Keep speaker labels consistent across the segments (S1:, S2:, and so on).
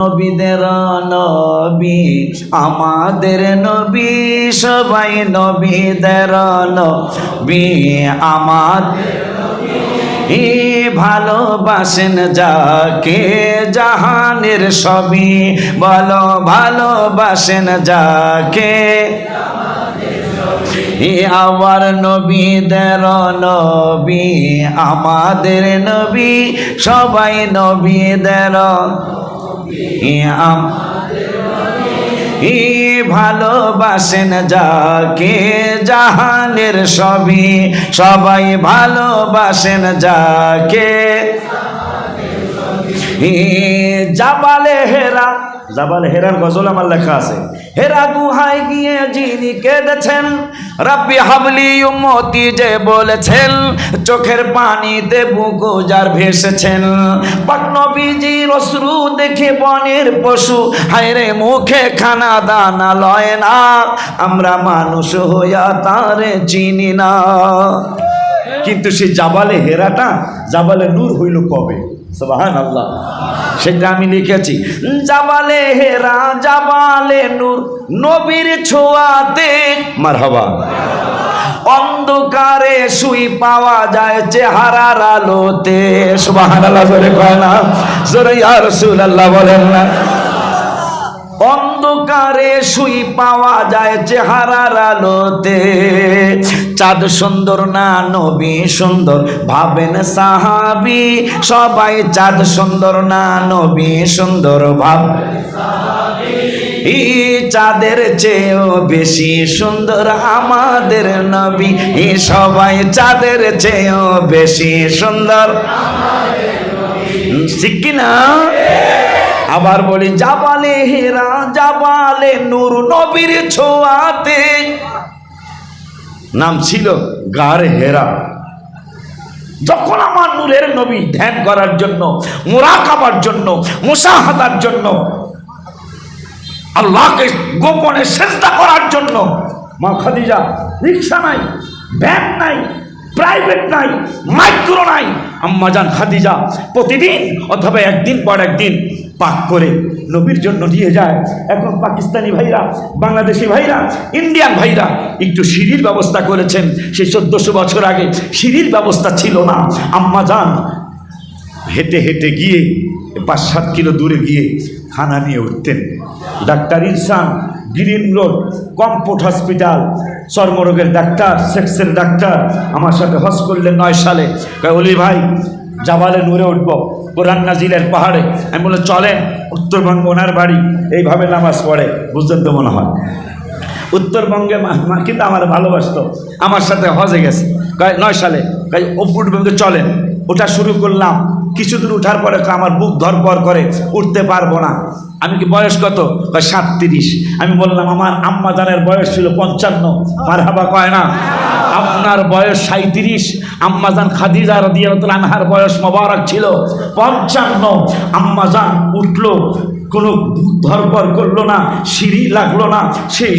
S1: নবীদের নবী, আমাদের নবী, সবাই নবীদের নবী আমাদের এ ভালোবাসেন যাকে, জাহানের সবই বলো ভালোবাসেন যাকে আমার নবীদের নবী, আমাদের নবী, সবাই নবীদের আম- ভালোবাসেন যাকে জাহানের সবই সবাই ভালোবাসেন যাকে। জাবালে হেরা জাবালে হেরার গজল আমার লেখা আছে। হেরা গুহায় গিয়ে যিনি কেঁদেছেন, রাব্বি হাবলি উম্মতি যে বলেছেন, চোখের পানিতে বুকু যার ভেসেছেন। পাক নবীজির অশ্রু দেখে বনের পশু, হায়রে মুখে খানা দানা লয় না, আমরা মানুষ হইয়া তারে চিনি না। কিন্তু সেই জাবালে হেরাটা, জাবালে নূর হইল কবে? আল্লাহ সেটা আমি লিখেছি। জাবালে হেরা, জাবালে নূর, নবীর ছোঁয়াতে মারহাবা। অন্ধকারে শুই পাওয়া যায় চেহারার আলোতে। সুবাহান আল্লাহ জোরে কয় না? জোরে, ইয়া রাসূলুল্লাহ বলেন না। অন্ধকারে শুই পাওয়া যায় চেহারার আলোতে। চাঁদ সুন্দর না নবী সুন্দর, ভাবেন সাহাবি, সবাই চাঁদ সুন্দর না নবী সুন্দর ভাব চাঁদের চেয়েও বেশি সুন্দর আমাদের নবী সবাই চাঁদের চেয়েও বেশি সুন্দর ঠিক কিনা? আবার বলি, জাবালে হেরা, জাবালে নূর নবীর ছোঁয়াতে নাম ছিল গার হেরা। যখন আমার নূরের নবী ধ্যান করার জন্য, মোরাকাবার জন্য, মুসাহাদার জন্য, আল্লাহকে গোপনে চেষ্টা করার জন্য, মা খাদিজা, রিক্সা নাই, ভ্যান নাই প্রাইভেট নাই মাইক্রো নাই। আম্মাজান খাদিজা, প্রতিদিন অথবা একদিন পর একদিন পাক করে নবীর জন্য নিয়ে যায়। এখন পাকিস্তানি ভাইরা, বাংলাদেশি ভাইরা, ইন্ডিয়ান ভাইরা একটু সিঁড়ির ব্যবস্থা করেছেন। সেই চোদ্দশো বছর আগে সিঁড়ির ব্যবস্থা ছিল না। আম্মাজান হেঁটে হেঁটে গিয়ে, পাঁচ সাত কিলো দূরে গিয়ে খানা নিয়ে উঠতেন। Doctor Insan Green Road, comfort hospital চর্মরোগের doctor, সেক্সের ডাক্তার, আমার সাথে হজ করলেন নয় সালে। অলি ভাই, জাবালে নূরে উঠব কোরআন নাজিলের পাহাড়ে। আমি বলে চলেন, উত্তরবঙ্গ ওনার বাড়ি। এইভাবে নামাজ পড়ে বুঝতেন তো মনে হয়। উত্তরবঙ্গে কিন্তু আমার ভালোবাসতো, আমার সাথে হজে গেছে। নয় সালে। কয় উত্তরবঙ্গে চলেন। ওটা শুরু করলাম কিছু দূর উঠার পরে আমার বুক ধরপর করে, উঠতে পারব না। আমি কি বয়স কত? কয়, সাতত্রিশ। আমি বললাম, আমার আম্মা জানের বয়স ছিল পঞ্চান্ন। মার হাবা কয় না, আপনার বয়স সাঁত্রিশ আম্মাজান খাদিজা রদিয়াতুল আনহার বয়স মোবারক ছিল পঞ্চান্ন। আম্মাজান উঠল, কোনো ধরপর করল না, সিঁড়ি লাগল না সেই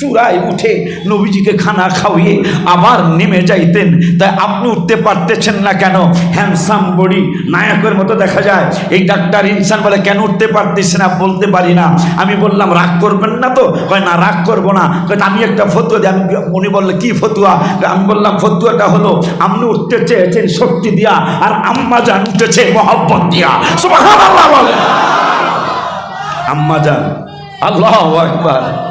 S1: চূড়ায় উঠে নবীজিকে খানা খাওয়িয়ে আবার নেমে যাইতেন। তাই আপনি উঠতে পারতেছেন না কেন? হ্যান্ডসাম বডি নায়কের মতো দেখা যায়। এই ডাক্তার ইনসান বলে, কেন উঠতে পারতেছে না? বলতে পারি না। আমি বললাম, রাগ করবেন না তো? কয়, না, রাগ করব না। কয় আমি একটা ফতুয়া দিই। আমি উনি বললে, কী ফতুয়া? আমি বললাম, ফতুয়াটা হলো, আপনি উঠতে চেয়েছেন শক্তি দিয়া আর আম্মা যান উঠেছে মহব্বত দিয়া। বলে। আম্মা যান আল্লাহ রাসূল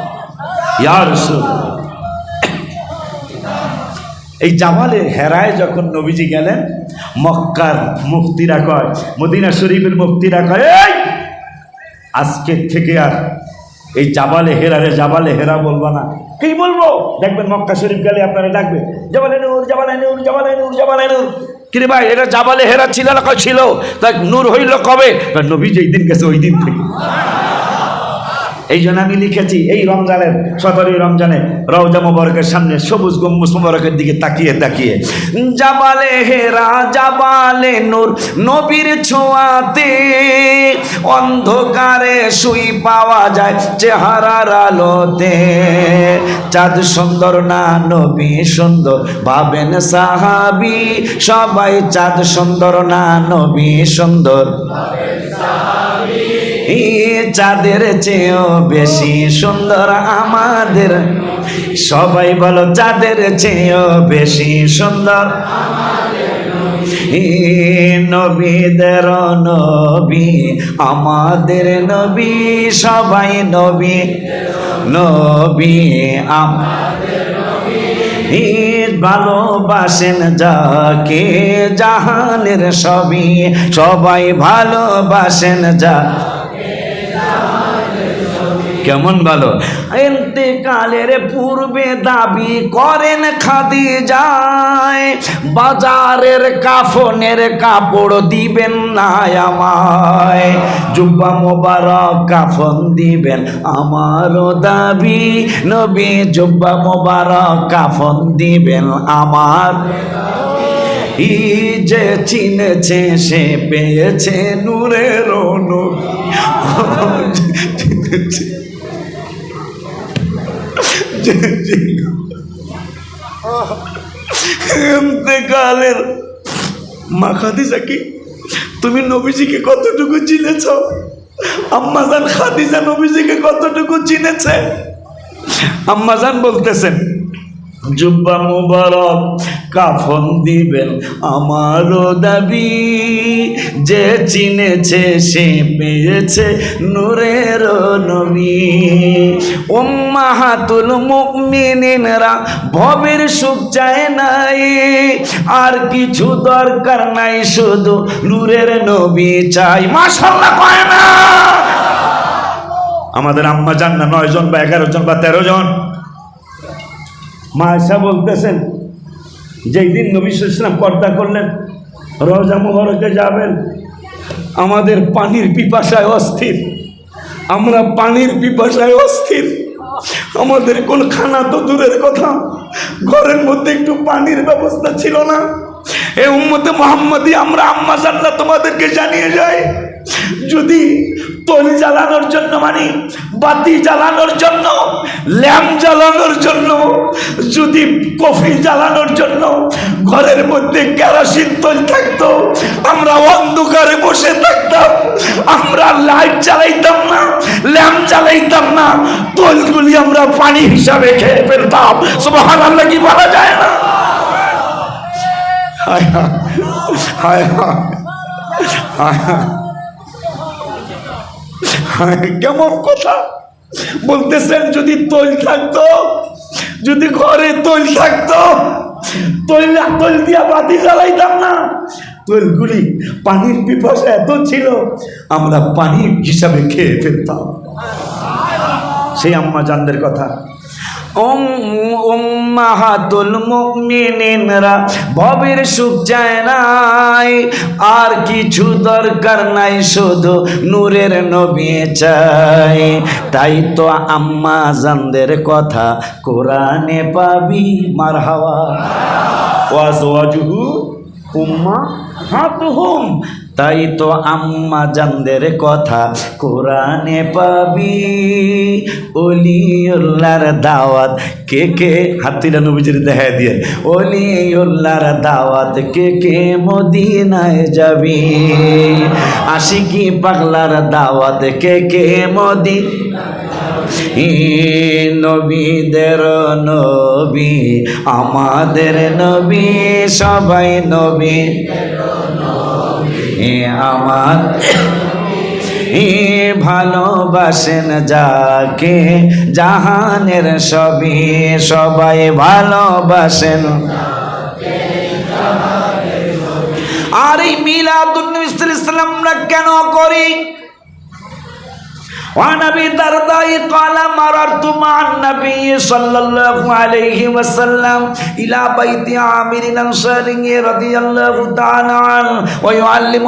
S1: এই জামালে হেরায় যখন নবীজি গেলেন, মক্কার মুফতিরা কয়, মদিনা শরীফের মুফতিরা কয়, এই আজকের থেকে আর এই জাবালে হেরা রে জাবালে হেরা বলব না। কি বলব? দেখবেন মক্কা শরীফ গেলে আপনারা ডাকবে জাবালে নূর জাবালে নূর জাবালে নূর জাবালে নূর। কিরে ভাই এটা জাবালে হেরা ছিল না ছিল? তা নূর হইল কবে? নবী যেই দিন গেছে, ওই দিন থেকে। এই জন্য আমি লিখেছি, এই রমজানের, সতেরোই রমজানে রওজা মোবারকের সামনে সবুজ গম্বুজ মোবারকের দিকে তাকিয়ে তাকিয়ে, জাবালে হে হেরা জাবালে নূর, নবীর ছোঁয়াতে অন্ধকারে শুই পাওয়া যায় চেহারার আলোতে। চাঁদ সুন্দর না, নবী সুন্দর, ভাবেন সাহাবি, সবাই চাঁদ সুন্দর না, নবী সুন্দর। এ এই চাঁদের চেয়েও বেশি সুন্দর আমাদের। সবাই বলো চাঁদের চেয়েও বেশি সুন্দর নবীদের নবী, আমাদের নবী, সবাই নবী। নবী আম ঈদ ভালোবাসেন যাকে, জাহানের সবই সবাই ভালোবাসেন যা কেমন ভালো? এতেকালের পূর্বে দাবি করেন খাদি যায় বাজারের কাফনের কাপড় দিবেন না আমায়, জুব্বা মোবারক কাফন দিবেন। আমারও দাবি, নবী জুব্বা মোবারক কাফন দিবেন আমার। ই যে চিনেছে, সে পেয়েছে নূরের চিনেছে এতেকালের মা খাদিজা কি তুমি নবীজিকে কতটুকু চিনেছ? আম্মাজান খাদিজা নবীজিকে কতটুকু চিনেছে? আম্মাজান বলতেছেন জুব্বা মুবারক কাফন দিবেন আমারও দাবি। যে চিনেছে, সে পেয়েছে নূরের নবী। উম্মাহাতুল মুমিনিনরা ভবের সুখ চায় নাই। আর কিছু দরকার নাই, শুধু নূরের নবী চাই। মাশাল্লাহ কয় না। আমাদের আম্মা জান না নয় জন বা এগারো জন বা তেরো জন। মা বলতেছেন যেই দিন নবী ইসলাম পর্দা করলেন, রোজা মোহরকে যাবেন। আমাদের পানির পিপাসায় অস্থির। আমরা পানির পিপাসায় অস্থির। আমাদের কোন খানা তো দূরের কথা। ঘরের মধ্যে একটু পানির ব্যবস্থা ছিল না। এ উম্মতে মোহাম্মদী, আমরা আম্মা জান্নাত তোমাদেরকে জানিয়ে যাই। যদি তৈল জ্বালানোর জন্য মানে বাতি জ্বালানোর জন্য ল্যাম্প জ্বালানোর জন্য যদি কফি জ্বালানোর জন্য ঘরের মধ্যে কেরোসিন তৈল থাকতো আমরা অন্ধকারে বসে থাকতাম আমরা লাইট জ্বালাইতাম না ল্যাম্প জ্বালাইতাম না তৈলগুলি আমরা পানি হিসাবে খেয়ে ফেলতাম। সুবহান আল্লাহ কি বলা যায় না? হায় হায় হায় হায় হায়, কেমন কথা? বলতেছেন যদি তৈল থাকতো, যদি ঘরে তৈল থাকতো, তৈল তৈল দিয়া বাতি জ্বালাইতাম না। তৈলগুলি পানির পিপাসা এত ছিল, আমরা পানি হিসাবে খেয়ে ফেলতাম। সেই আম্মা জানদের কথা উম্মাহাতুল মুমিনিনরা, ভবের সুখ চায় নাই। আর কিছু দরকার নাই, শুধু নূরের নবী চাই। তাই তো আম্মা জানদের কথা, কোরআনে পাবি মার হাওয়া ওয়াজওয়াজুহু উম্মা হাতুহুম তাই তো আম্মা জানদের কথা, কোরআনে পাবি। অলিউল্লাহর দাওয়াত, কে কে? হাতিরা নবীজির দেখা দিয়ে। অলিউল্লাহর দাওয়াত, কে কে মদিনায় যাবি? আশিকি পাগলার দাওয়াত, কে কে মদি নবীদের নবী, আমাদের নবী, সবাই নবী। আমার ভালোবাসেন যাকে জাহানের সবই সবাই ভালোবাসেন। আর এই মিলাদুল ইসলামরা কেন করি? وعن ابي الدرداء قال مررت مع النبي صلى الله عليه وسلم الى بيت عامر الانصاري رضي الله تعالى عنه ويعلم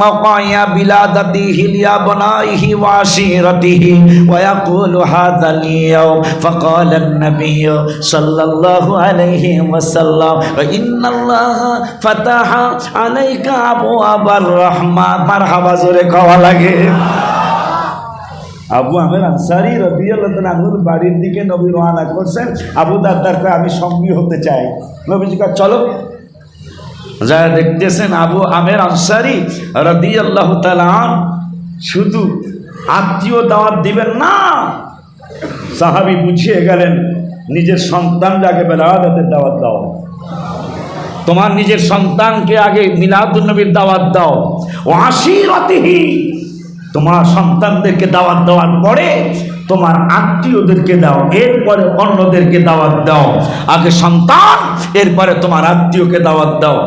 S1: وقايا بلادته لابنائه وعشيرته ويقول هذا اليوم فقال النبي صلى الله عليه وسلم ان الله فتح عليك ابواب الرحمه مرحبا زورك ولكن আবু আমের আনসারি রবিউল্লাহ আঙ্গুর বাড়ির দিকে নবী রওনা করছেন। আবু দাদারকে আমি সঙ্গী হতে চাই। নবীজি চলো। যারা দেখতেছেন আবু আমের আনসারি রদি আল্লাহ তালান শুধু আত্মীয় দাওয়াত দিবেন না। সাহাবি বুঝিয়ে গেলেন, নিজের সন্তানকে আগে বেলাওয়াতের দাওয়াত দাও। তোমার নিজের সন্তানকে আগে মিলাদুল নবীর দাওয়াত দাও। ও আশিরতিহি তোমার সন্তানদেরকে দাওয়াত দেওয়ার পরে তোমার আত্মীয়দেরকে দাও, এরপরে অন্যদেরকে দাওয়াত দাও। আগে সন্তান, এরপরে তোমার আত্মীয়কে দাওয়াত দাও।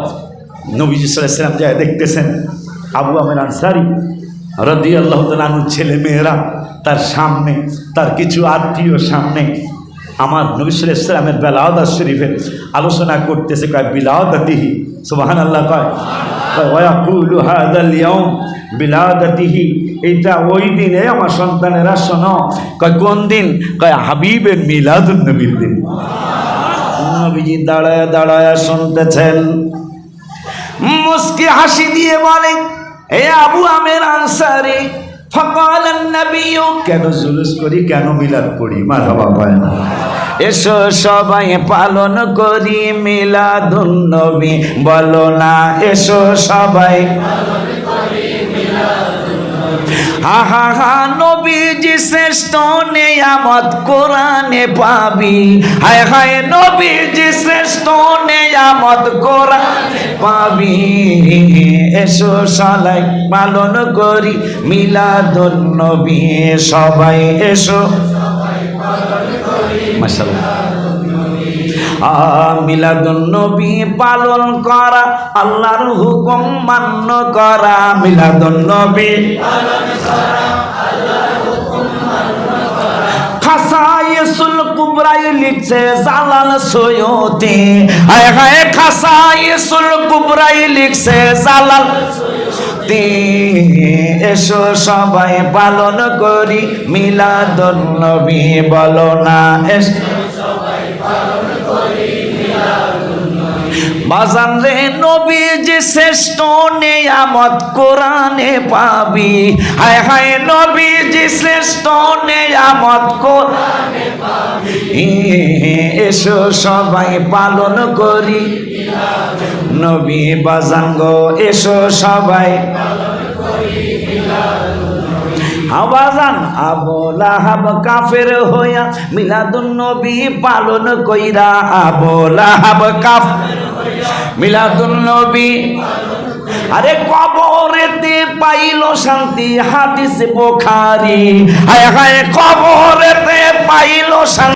S1: নবীজি সাল্লাম যায় দেখতেছেন, আবু আমের আনসারি রদি আল্লাহ তালুর ছেলে মেয়েরা, তার সামনে, তার কিছু আত্মীয় সামনে। আমার নবিসুল ইসলামের বেলাওদা শরীফের আলোচনা করতেছে, কয় বিলাওদাতিহি সুবাহান আল্লাহ কয়। ওয়াকুলু হাদাল ইয়াউম বিলাওদাতিহি এটা ওই দিনে আমার সন্তানেরা শোনো, কয় কোন দিন? কয় হাবিবের মিলাদুন নবীর দিন। নবীজি দাঁড়ায় দাঁড়ায় শুনতেছেন। মুস্কি হাসি দিয়ে বলে, এ আবু আমের আনসারি ফকাল নবী কেন জুলুস করি, কেন মিলাদ পড়ি মারহাবা পায় না। এসো সবাই পালন করি মিলাদুন নবী বলো না, এসো সবাই। হা হা নবীজি শ্রেষ্ঠ নেয়ামত কোরআনে পাবি। হায় হায়, নবীজি শ্রেষ্ঠ নেয়ামত কোরআনে পাবি। এসো সলাই পালন করি মিলাদুন নবী সবাই এসো। মাশাআল্লাহ। মিলাদুন পালন করা, আল্লাহর হুকুম মান্য করা মিলাদুন নবী খাসাইসুল কুবরাই লিখছে জালাল সৈয়দে। হায় হায়, খাসাইসুল কুবরাই লিখছে জালাল তে এসো সবাই পালন করি, মিলাদুন নবী বলো না এস বাজান রে নবী যে শ্রেষ্ঠ নেয়ামত কোরআনে পাবি। হায় হায় নবী যে শ্রেষ্ঠ নেয়ামত কোরআনে পাবি। এসো সবাই পালন করি নবী বাজান গো, এসো সবাই। আবাজান আবলা হাব কাফের হইয়া মিলাদুন নবী পালন কইরা আবলা হাব কাফ মিলাদুন নবী। আরে কবরেতে পাইল শান্তি, হাদিস বোখারি। হায় হায়, কবরেতে পাইল শান্তি।